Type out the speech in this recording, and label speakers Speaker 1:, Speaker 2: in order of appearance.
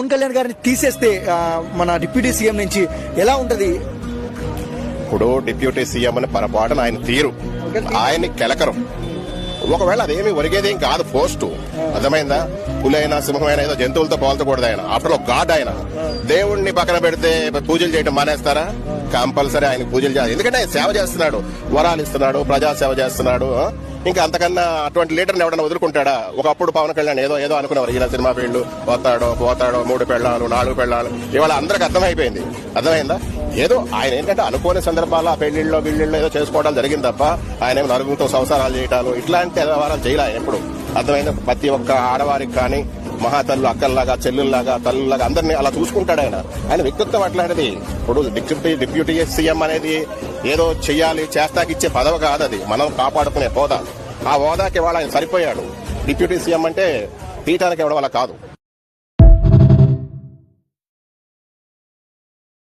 Speaker 1: పవన్ కళ్యాణ్ గారిని తీసేస్తే మన డిప్యూటీ సీఎం నుంచి ఎలా ఉంటది?
Speaker 2: ఇప్పుడు డిప్యూటీ సీఎం అని పొరపాటున ఆయన తీరు. ఆయన్ని కెలకరు. ఒకవేళ అదేమి ఒరిగేదేం కాదు పోస్టు. అర్థమైందా? పులైనా సింహమైనా ఏదో జంతువులతో పోల్చకూడదు ఆయన. ఆఫ్టర్ ఒక గాడ్ ఆయన. దేవుణ్ణి పక్కన పెడితే పూజలు చేయడం మానేస్తారా? కంపల్సరీ ఆయన పూజలు చేయాలి. ఎందుకంటే ఆయన సేవ చేస్తున్నాడు. వరాలు ఇస్తున్నాడు ప్రజా సేవ చేస్తున్నాడు? ఇంకా అంతకన్నా అటువంటి లీడర్ని ఎవడన్నా వదులుకుంటాడా? ఒకప్పుడు పవన్ కళ్యాణ్ ఏదో ఏదో అనుకున్నారు ఈయన సినిమా ఫీల్డ్ పోతాడో పోతాడో మూడు పెళ్ళాలు నాలుగు పెళ్ళాలు. ఇవాళ అందరికి అర్థమైపోయింది. అర్థమైందా? ఏదో ఆయన ఏంటంటే అనుకోని సందర్భాల్లో ఆ పెళ్ళిళ్ళలో గిళ్ళిళ్ళలో ఏదో చేసుకోవడం జరిగింది తప్ప ఆయన ఏమో నలుగురితో సంసారాలు చేయటాలు ఇట్లాంటి వ్యవహారాలు చేయలే ఆయన ఎప్పుడు. అర్థమైంది? ప్రతి ఒక్క ఆడవారికి కానీ మహాతల్లు అక్కల్లాగా చెల్లుల్లాగా తల్లులాగా అందరినీ అలా చూసుకుంటాడు ఆయన. ఆయన వ్యక్తిత్వం అట్లాంటిది. ఇప్పుడు డిప్యూటీ డిప్యూటీ సీఎం అనేది ఏదో చెయ్యాలి చేస్తాకి ఇచ్చే పదవి కాదు అది మనం కాపాడుకునే హోదా. ఆ హోదాకి ఇవాళ ఆయన సరిపోయాడు. డిప్యూటీ సీఎం అంటే తీయటానికి ఇవ్వడం వల్ల కాదు.